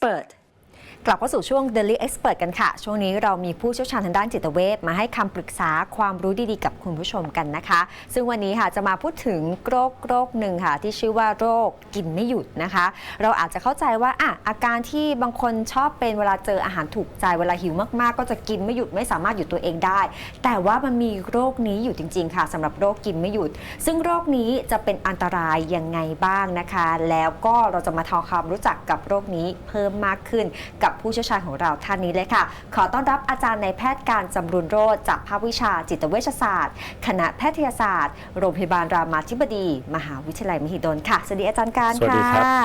Expert กลับเข้าสู่ช่วง Daily Expert กันค่ะ ช่วงนี้เรามีผู้เชี่ยวชาญทางด้านจิตเวชมาให้คำปรึกษาความรู้ดีๆ กับคุณผู้ชมกันนะคะ ซึ่งวันนี้ค่ะจะมาพูดถึงโรคโรคหนึ่งค่ะ ที่ชื่อว่าโรคกินไม่หยุดนะคะ เราอาจจะเข้าใจว่าอะอาการที่บางคนชอบเป็นเวลาเจออาหารถูกใจเวลาหิวมากๆ ก็จะกินไม่หยุดไม่สามารถหยุดตัวเองได้ แต่ว่ามันมีโรคนี้อยู่จริง ๆ ค่ะสำหรับโรคกินไม่หยุด ซึ่งโรคนี้จะเป็นอันตรายยังไงบ้างนะคะ แล้วก็เราจะมาทำความรู้จักกับโรคนี้เพิ่มมากขึ้นกับผู้เชี่ยวชาญของเราท่านนี้เลยค่ะ ขอต้อนรับอาจารย์ในายแพทย์การจำรุนโรจน์จากภาควิชาจิตเวชศาสตร์ คณะแพทยศาสตร์ โรงพยาบาลรามาธิบดี มหาวิทยาลัยมหิดลค่ะ สวัสดีอาจารย์การสวัสดีครับค่ะ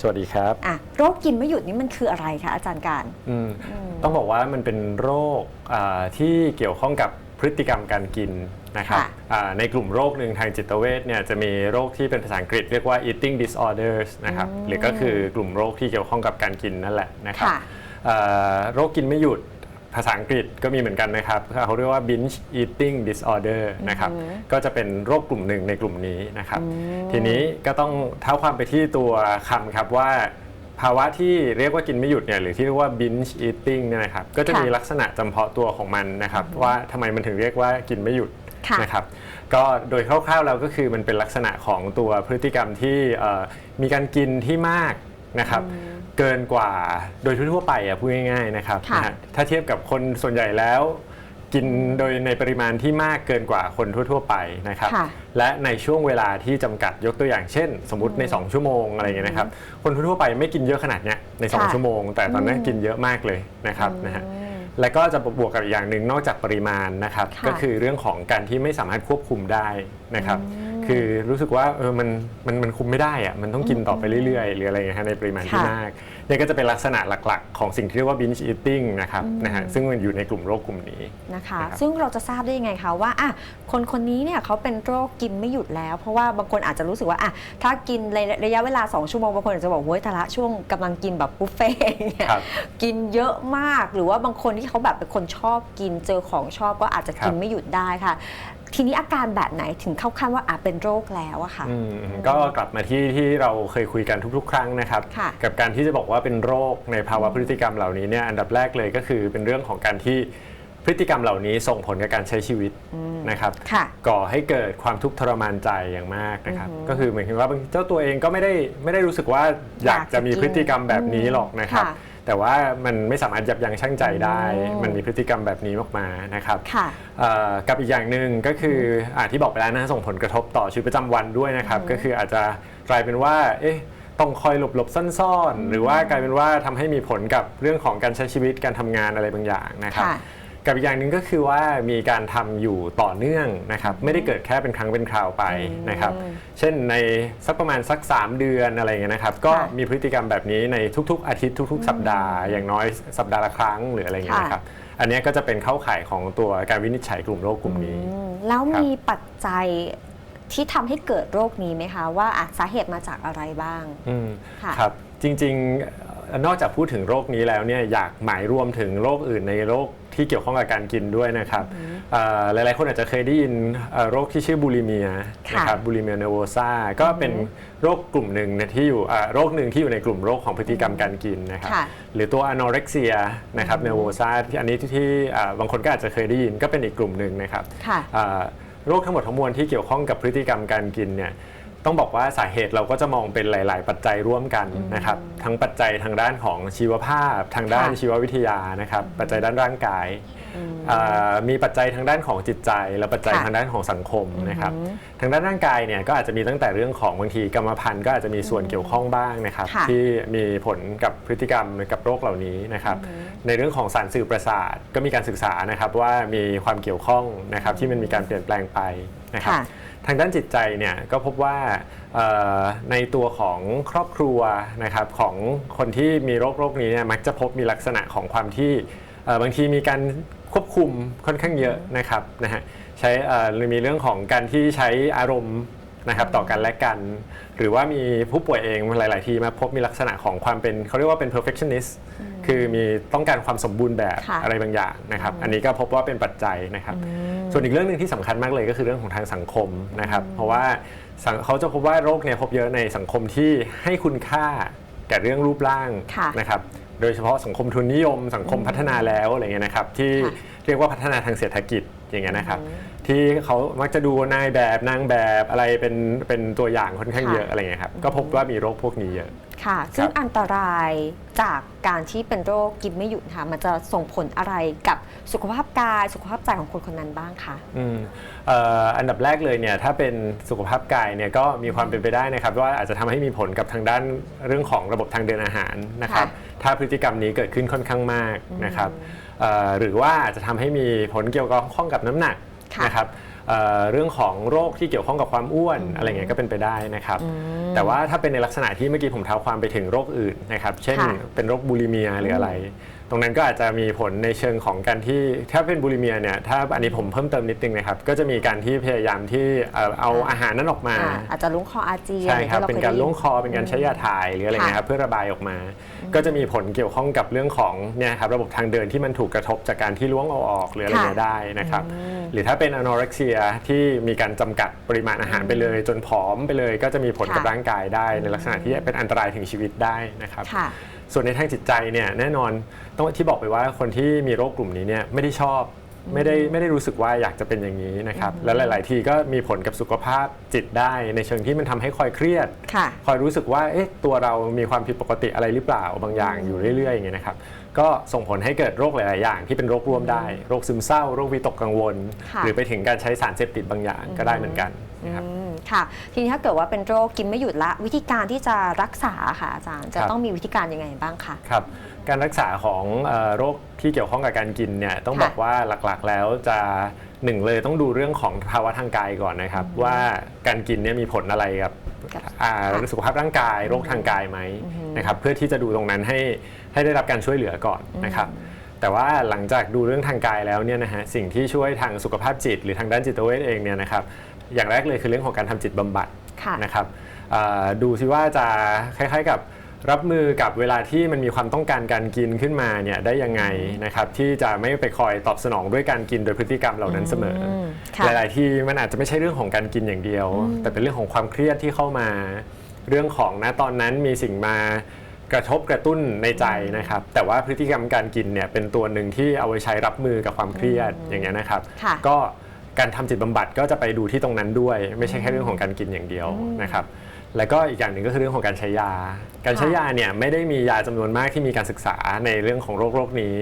สวัสดีครับอะโรคกินไม่หยุดนี่มันคืออะไรคะอาจารย์การ อืมต้องบอกว่ามันเป็นโรคอ่าที่เกี่ยวข้องกับ พฤติกรรมการกินนะครับค่ะอ่าในกลุ่มโรคหนึ่งทางจิตเวชเนี่ยจะมีโรคที่เป็นภาษาอังกฤษเรียกว่า eating disorders นะครับหรือก็คือกลุ่มโรคที่เกี่ยวข้องกับการกินนั่นแหละนะครับค่ะอ่าโรคกินไม่หยุดภาษาอังกฤษก็มีเหมือนกันนะครับเขาเรียกว่า binge eating disorder นะครับก็จะเป็นโรคกลุ่มหนึ่งในกลุ่มนี้นะครับทีนี้ก็ต้องเท้าความไปที่ตัวคำครับว่า ภาวะที่เรียกว่ากินไม่หยุดเนี่ยหรือที่เรียกว่า binge eating เนี่ยนะครับก็จะค่ะมีลักษณะจำเพาะตัวของมันนะครับว่าทำไมมันถึงเรียกว่ากินไม่หยุดค่ะนะครับก็โดยคร่าวๆแล้วก็คือมันเป็นลักษณะของตัวพฤติกรรมที่เอ่อมีการกินที่มากนะครับเกินกว่าโดยทั่วๆไปอะพูดง่ายๆนะครับค่ะนะฮะถ้าเทียบกับคนส่วนใหญ่แล้ว กินโดยในปริมาณที่มากเกินกว่าคนทั่ว ๆ ไปนะครับ ค่ะและในช่วงเวลาที่จำกัดยกตัวอย่างเช่น สมมติใน 2 ชั่วโมงอะไรอย่างเงี้ยนะครับ คนทั่วๆไปไม่กินเยอะขนาดเนี้ยในค่ะ2ชั่วโมง แต่ตอนนั้นกินเยอะมากเลยนะครับนะฮะและก็จะบวกกับอีกอย่างหนึ่งนอกจากปริมาณนะครับ ค่ะก็คือเรื่องของการที่ไม่สามารถควบคุมได้นะครับคือรู้สึกว่าเออมันมันมันคุมไม่ได้อะมันต้องกินต่อไปเรื่อยๆ หรืออะไรอย่างเงี้ยฮะในปริมาณที่ค่ะมาก เนี่ยก็จะเป็นลักษณะหลักๆ ของสิ่งที่เรียกว่า binge eating นะครับนะฮะซึ่งมันอยู่ในกลุ่มโรคกลุ่มนี้นะคะนะครับซึ่งเราจะทราบได้ยังไงคะว่าอะคนคนนี้เนี่ยเขาเป็นโรคกินไม่หยุดแล้ว เพราะว่าบางคนอาจจะรู้สึกว่าอะถ้ากินในระยะเวลา 2 ชั่วโมงบางคนอาจจะบอกเฮ้ยแต่ละช่วงกำลังกินแบบบุฟเฟ่ต์เนี่ยครับกินเยอะมากหรือว่าบางคนที่เขาแบบเป็นคนชอบกินเจอของชอบก็อาจจะกินครับไม่หยุดได้ค่ะ ทีนี้อาการแบบไหนถึงเข้าขั้นว่าอาจเป็นโรคแล้วอะค่ะ อืมก็กลับมาที่ที่เราเคยคุยกันทุก ๆ ครั้งนะครับ ค่ะกับการที่จะบอกว่าเป็นโรคในภาวะพฤติกรรมเหล่านี้เนี่ยอันดับแรกเลยก็คือเป็นเรื่องของการที่พฤติกรรมเหล่านี้ส่งผลกับการใช้ชีวิตนะครับ ค่ะก่อให้เกิดความทุกข์ทรมานใจอย่างมากนะครับ ก็คือเหมือนกับว่าบางเจ้าตัวเองก็ไม่ได้ไม่ได้รู้สึกว่าอยากจะมีพฤติกรรมแบบนี้หรอกนะครับ ค่ะ แต่ว่ามันไม่สามารถยับยั้งชั่งใจได้อืมมันมีพฤติกรรมแบบนี้ออกมานะครับค่ะเอ่อกับอีกอย่างหนึ่งก็คืออ่าที่บอกไปแล้วนะส่งผลกระทบต่อชีวิตประจำวันด้วยนะครับก็คืออาจจะกลายเป็นว่าเอ๊ะต้องคอยหลบหลบๆซ่อนๆ หรือว่ากลายเป็นว่าทำให้มีผลกับเรื่องของการใช้ชีวิตการทำงานอะไรบางอย่างนะครับค่ะ กับอีกอย่างหนึ่งก็คือว่ามีการทำอยู่ต่อเนื่องนะครับไม่ได้เกิดแค่เป็นครั้งเป็นคราวไปนะครับ เช่นในสักประมาณสัก 3 เดือนอะไรเงี้ยนะครับ ก็มีพฤติกรรมแบบนี้ในทุก ๆ อาทิตย์ทุก ๆ สัปดาห์อย่างน้อยสัปดาห์ละครั้งหรืออะไรเงี้ยนะครับ อันเนี้ยก็จะเป็นเข้าข่ายของตัวการวินิจฉัยกลุ่มโรคกลุ่มนี้อืมแล้วครับมีปัจจัยที่ทำให้เกิดโรคนี้ไหมคะว่าอะสาเหตุมาจากอะไรบ้างอืมค่ะครับจริงๆเอ่อ นอกจากพูดถึงโรคนี้แล้วเนี่ยอยากหมายรวมถึงโรคอื่นในโรคที่เกี่ยวข้องกับการกินด้วยนะครับเอ่อหลายๆคนอาจจะเคยได้ยินเอ่อโรคที่ชื่อบูลิเมียค่ะนะครับบูลิเมียเนโวซาก็เป็นโรคกลุ่มหนึ่งนะที่อยู่อ่าโรคหนึ่งที่อยู่ในกลุ่มโรคของพฤติกรรมการกินนะครับค่ะหรือตัวอนอเร็กเซียนะครับเนโวซาที่อันนี้ที่ที่อ่าบางคนก็อาจจะเคยได้ยินก็เป็นอีกกลุ่มหนึ่งนะครับค่ะอ่าโรคทั้งหมดทั้งมวลที่เกี่ยวข้องกับพฤติกรรมการกินเนี่ย ต้องบอกว่าสาเหตุเราก็จะมองเป็นหลาย ๆ ปัจจัยร่วมกันนะครับทั้งปัจจัยทางด้านของชีวภาพ ทางด้านค่ะชีววิทยานะครับ ปัจจัยด้านร่างกายอ่ามีปัจจัยทางด้านของจิตใจ และปัจจัยค่ะทางด้านของสังคมนะครับทางด้านร่างกายเนี่ยก็อาจจะมีตั้งแต่เรื่องของบางทีกรรมพันธุ์ก็อาจจะมีส่วนเกี่ยวข้องบ้างนะครับค่ะที่มีผลกับพฤติกรรมกับโรคเหล่านี้นะครับ ในเรื่องของสารสื่อประสาทก็มีการศึกษานะครับว่ามีความเกี่ยวข้องนะครับที่มันมีการเปลี่ยนแปลงไปนะครับค่ะ ทางด้านจิตใจเนี่ยก็พบว่าในตัวของครอบครัวนะครับของคนที่มีโรคโรคนี้เนี่ยมักจะพบมีลักษณะของความที่บางทีมีการควบคุมค่อนข้างเยอะนะครับนะฮะใช้เอ่อหรือมีเรื่องของการที่ใช้อารมณ์ นะครับต่อกันและกัน หรือว่ามีผู้ป่วยเองหลาย ๆ ทีมาพบมีลักษณะของความเป็นเขาเรียกว่าเป็น perfectionist คือมีต้องการความสมบูรณ์แบบค่ะอะไรบางอย่างนะครับ อันนี้ก็พบว่าเป็นปัจจัยนะครับ ส่วนอีกเรื่องหนึ่งที่สำคัญมากเลยก็คือเรื่องของทางสังคมนะครับ เพราะว่าสังเขาจะพบว่าโรคเนี่ยพบเยอะในสังคมที่ให้คุณค่าแก่เรื่องรูปร่างค่ะ นะครับ โดยเฉพาะสังคมทุนนิยมสังคมพัฒนาแล้วอะไรเงี้ยนะครับที่ค่ะเรียกว่าพัฒนาทางเศรษฐกิจอย่างเงี้ยนะครับที่เขามักจะดูนายแบบนางแบบอะไรเป็นเป็นตัวอย่างค่อนข้างค่ะเยอะอะไรเงี้ยครับก็พบว่ามีโรคพวกนี้เยอะค่ะ ซึ่งอันตรายจากการที่เป็นโรคกินไม่หยุดค่ะ มันจะส่งผลอะไรกับสุขภาพกาย สุขภาพใจของคนคนนั้นบ้างคะอืมเอ่ออันดับแรกเลยเนี่ยถ้าเป็นสุขภาพกายเนี่ยก็มีความเป็นไปได้นะครับว่าอาจจะทำให้มีผลกับทางด้านเรื่องของระบบทางเดินอาหารนะครับค่ะถ้าพฤติกรรมนี้เกิดขึ้นค่อนข้างมากนะครับเอ่อหรือว่าอาจจะทำให้มีผลเกี่ยวกับข้องกับน้ำหนัก ค่ะนะครับเอ่อเรื่องของโรคที่เกี่ยวข้องกับความอ้วนอะไรเงี้ยก็เป็นไปได้นะครับ แต่ว่าถ้าเป็นในลักษณะที่เมื่อกี้ผมเท้าความไปถึงโรคอื่นนะครับ เช่น ค่ะ เป็นโรคบูลิเมียหรืออะไร ตรงนั้นก็อาจจะมีผลในเชิงของการที่ถ้าเป็นบูลิเมียเนี่ยถ้าอันนี้ผมเพิ่มเติมนิดนึงนะครับ ก็จะมีการที่พยายามที่เอ่อเอาอาหารนั้นออกมา อ่าอาจจะลุ้งคออาเจียนใช่ครับ อย่เป็นที่การคยได้ยิล้วงคอเป็นการใช้ยาถ่ายหรืออะไรเงี้ยครับเพื่อระบายออกมา ก็จะมีผลเกี่ยวข้องกับเรื่องของเนี่ยครับระบบทางเดินที่มันถูกกระทบจากการที่ล้วงเอาออกหรืออะไรเงี้ยได้นะครับ หรือถ้าเป็นอนอเร็กเซียที่มีการจำกัดปริมาณอาหารไปเลย จนผอมไปเลย ก็จะมีผลกับค่ะ ร่างกายได้ ในลักษณะที่เป็นอันตรายถึงชีวิตได้นะครับ ค่ะ ส่วนในทางจิตใจเนี่ยแน่นอนต้องที่บอกไปว่าคนที่มีโรคกลุ่มนี้เนี่ยไม่ได้ชอบไม่ได้ไม่ได้รู้สึกว่าอยากจะเป็นอย่างนี้นะครับแล้วหลาย ๆ ทีก็มีผลกับสุขภาพจิตได้ในเชิงที่มันทำให้คอยเครียดค่ะคอยรู้สึกว่าเอ๊ะตัวเรามีความผิดปกติอะไรหรือเปล่าบางอย่างอยู่เรื่อย ๆ อย่างเงี้ยนะครับก็ส่งผลให้เกิดโรคหลาย ๆ อย่าง ที่เป็นโรคร่วมได้ โรคซึมเศร้า โรควิตกกังวลค่ะหรือไปถึงการใช้สารเสพติดบางอย่างก็ได้เหมือนกันนะครับอืม ค่ะ ทีนี้ถ้าเกิดว่าเป็นโรคกินไม่หยุดละ วิธีการที่จะรักษาค่ะอาจารย์จะครับ ต้องมีวิธีการยังไงบ้างคะ ครับการรักษาของเอ่อโรคที่เกี่ยวข้องกับการกินเนี่ยต้องค่ะบอกว่าหลักๆแล้วจะหนึ่งเลยต้องดูเรื่องของภาวะทางกายก่อนนะครับ ว่าการกินเนี่ยมีผลอะไรกับกับอ่าค่ะสุขภาพร่างกายโรคทางกายไหมนะครับเพื่อที่จะดูตรงนั้นให้ให้ได้รับการช่วยเหลือก่อนนะครับ แต่ว่าหลังจากดูเรื่องทางกายแล้วเนี่ยนะฮะสิ่งที่ช่วยทางสุขภาพจิต หรือทางด้านจิตเวชเองเนี่ยนะครับ อย่างแรกเลยคือเรื่องของการทำจิตบำบัดค่ะนะครับเอ่อดูซิว่าจะคล้ายๆกับรับมือกับเวลาที่มันมีความต้องการการกินขึ้นมาเนี่ยได้ยังไงนะครับที่จะไม่ไปคอยตอบสนองด้วยการกินโดยพฤติกรรมเหล่านั้นเสมออมค่ะหลาย ๆ ที่มันอาจจะไม่ใช่เรื่องของการกินอย่างเดียว แต่เป็นเรื่องของความเครียดที่เข้ามา เรื่องของณตอนนั้นมีสิ่งมากระทบกระตุ้นในใจนะครับ แต่ว่าพฤติกรรมการกินเนี่ยเป็นตัวหนึ่งที่เอาไว้ใช้รับมือกับความเครียดอย่างเงี้ยนะครับค่ะก็ การทำจิตบำบัดก็จะไปดูที่ตรงนั้นด้วย ไม่ใช่แค่เรื่องของการกินอย่างเดียวนะครับแล้วก็อีกอย่างหนึ่งก็คือเรื่องของการใช้ยา การใช้ยาเนี่ยไม่ได้มียาจำนวนมากที่มีการศึกษาในเรื่องของโรคโรคนี้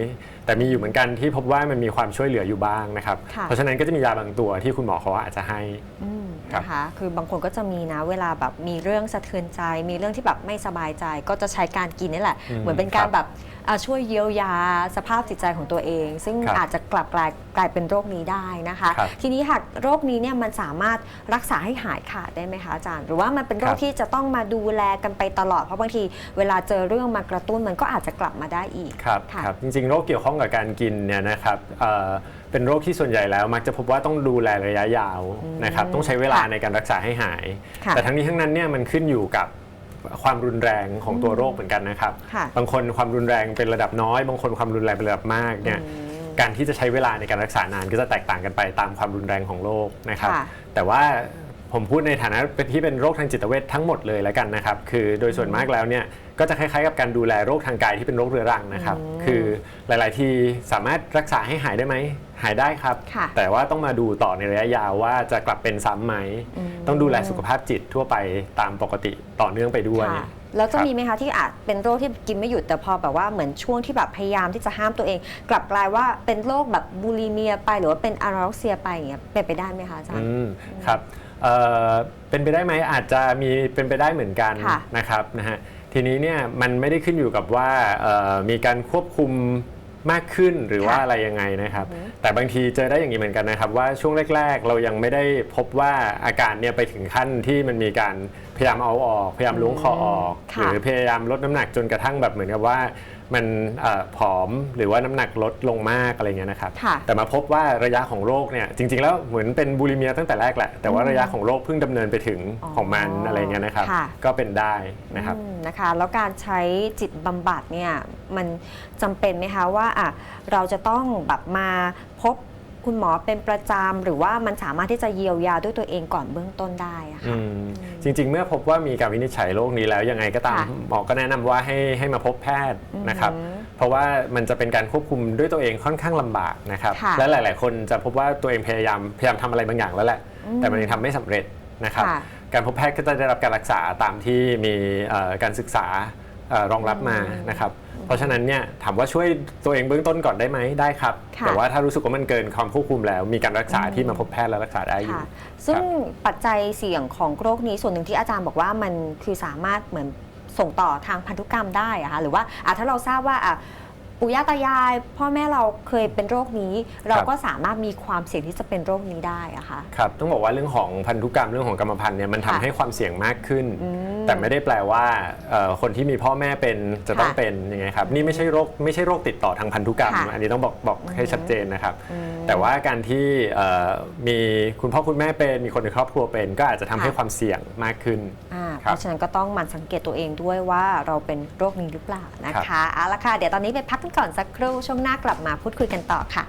แต่มีอยู่เหมือนกันที่พบว่ามันมีความช่วยเหลืออยู่บ้างนะครับค่ะเพราะฉะนั้นก็จะมียาบางตัวที่คุณหมอเขาอาจจะให้อืมครับ นะคะคือบางคนก็จะมีนะเวลาแบบมีเรื่องสะเทือนใจ มีเรื่องที่แบบไม่สบายใจ ก็จะใช้การกินนี่แหละอืมเหมือนเป็นการครับแบบอะช่วยเยียวยาสภาพจิตใจของตัวเอง ซึ่งครับอาจจะกลับกลายกลายเป็นโรคนี้ได้นะคะครับทีนี้หากโรคนี้เนี่ยมันสามารถรักษาให้หายขาดได้ไหมคะอาจารย์ หรือว่ามันเป็นโรครัคบที่จะต้องมาดูแลกันไปตลอด เพราะบางทีเวลาเจอเรื่องมากระตุ้นมันก็อาจจะกลับมาได้อีกครับค่ะครับจริงๆ โรคเกี่ยวข้องกับการกินเนี่ยนะครับเอ่อเป็นโรคที่ส่วนใหญ่แล้ว มักจะพบว่าต้องดูแลระยะยาวนะครับต้องใช้เวลาค่ะในการรักษาให้หาย ค่ะแต่ทั้งนี้ทั้งนั้นเนี่ยมันขึ้นอยู่กับความรุนแรงของตัวโรคเหมือนกันนะครับ ค่ะ บางคนความรุนแรงเป็นระดับน้อย บางคนความรุนแรงเป็นระดับมากเนี่ยการที่จะใช้เวลาในการรักษานานก็จะแตกต่างกันไปตามความรุนแรงของโรคนะครับ ค่ะ แต่ว่า ผมพูดในฐานะเป็นที่เป็นโรคทางจิตเวชทั้งหมดเลยแล้วกันนะครับ คือโดยส่วนมากแล้วเนี่ยก็จะคล้ายๆกับการดูแลโรคทางกายที่เป็นโรคเรื้อรังนะครับ คือหลาย ๆ ทีสามารถรักษาให้หายได้ไหม หายได้ครับค่ะแต่ว่าต้องมาดูต่อในระยะยาวว่าจะกลับเป็นซ้ำไหม ต้องดูแลสุขภาพจิตทั่วไปตามปกติต่อเนื่องไปด้วยค่ะแล้วจะครับมีไหมคะที่อาจเป็นโรคที่กินไม่หยุดแต่พอแบบว่าเหมือนช่วงที่แบบพยายามที่จะห้ามตัวเอง กลับกลายว่าเป็นโรคแบบบูลิเมียไปหรือว่าเป็นอานอร็อกเซียไปอย่างเงี้ยเป็นไปได้ไหมคะอาจารย์อืมครับ เอ่อเป็นไปได้ไหมอาจจะมีเป็นไปได้เหมือนกันค่ะนะครับนะฮะทีนี้เนี่ยมันไม่ได้ขึ้นอยู่กับว่าเอ่อมีการควบคุมมากขึ้นหรือว่าอะไรยังไงนะครับ แต่บางทีเจอได้อย่างนี้เหมือนกันนะครับ ว่าช่วงแรก ๆ เรายังไม่ได้พบว่าอาการเนี่ยไปถึงขั้นที่มันมีการพยายามเอาออก พยายามล้วงคอออกค่ะหรือพยายามลดน้ำหนักจนกระทั่งแบบเหมือนกับว่ามันเออผอมหรือว่าน้ำหนักลดลงมากอะไรเงี้ยนะครับค่ะแต่มาพบว่าระยะของโรคเนี่ยจริง ๆ แล้วเหมือนเป็นบูลิเมียตั้งแต่แรกแหละ แต่ว่าระยะของโรคเพิ่งดำเนินไปถึงอ๋อของมันอะไรเงี้ยนะครับค่ะก็เป็นได้นะครับอืมนะคะแล้วการใช้จิตบำบัดเนี่ยมันจำเป็นไหมคะว่าอะเราจะต้องแบบมาพบ คุณหมอเป็นประจำหรือว่ามันสามารถที่จะเยียวยาด้วยตัวเองก่อนเบื้องต้นได้อะอืค่ะมจริง ๆ เมื่อพบว่ามีการวินิจฉัยโรคนี้แล้วยังไงก็ตามค่ะหมอก็แนะนำว่าให้ให้มาพบแพทย์นะครับ อือหือเพราะว่ามันจะเป็นการควบคุมด้วยตัวเองค่อนข้างลำบากนะครับ ค่ะและหลาย ๆ คนจะพบว่าตัวเองพยายามพยายามทำอะไรบางอย่างแล้วแหละแต่มันยังทำไม่สำเร็จนะครับ ค่ะ การพบแพทย์ก็จะได้รับการรักษาตามที่มีเอ่อการศึกษาเอ่อรองรับมานะครับ เพราะฉะนั้นเนี่ยถามว่าช่วยตัวเองเบื้องต้นก่อนได้ไหมได้ครับค่ะแต่ว่าถ้ารู้สึกว่ามันเกินความควบคุมแล้ว มีการรักษาที่มาพบแพทย์และรักษาได้อยู่ค่ะซึ่งปัจจัยเสี่ยงของโรคนี้ส่วนหนึ่งที่อาจารย์บอกว่ามันคือสามารถเหมือนส่งต่อทางพันธุกรรมได้อะคะหรือว่าอะถ้าเราทราบว่าอะ ปู่ย่าตายาย พ่อแม่เราเคยเป็นโรคนี้ เราก็สามารถมีความเสี่ยงที่จะเป็นโรคนี้ได้อะคะครับ ต้องบอกว่าเรื่องของพันธุกรรมเรื่องของกรรมพันธุ์เนี่ยมันทำค่ะให้ความเสี่ยงมากขึ้น อืมแต่ไม่ได้แปลว่าเอ่อคนที่มีพ่อแม่เป็นจะต้องค่ะเป็นยังไงครับนี่ไม่ใช่โรคไม่ใช่โรคติดต่อทางพันธุกรรม ค่ะอันนี้ต้องบอกบอกให้ชัดเจนนะครับ อืมแต่ว่าการที่เอ่อมีคุณพ่อคุณแม่เป็นมีคนในครอบครัวเป็น ก็อาจจะทำให้ค่ะ ความเสี่ยงมากขึ้น อ่าคเพรับราะฉะนั้นก็ต้องหมั่นสังเกตตัวเองด้วยว่าเราเป็นโรคนี้หรือเปล่านะครัคะบ เอาละค่ะ เดี๋ยวตอนนี้ไปพักกันก่อนสักครู่ช่วงหน้ากลับมาพูดคุยกันต่อค่ะ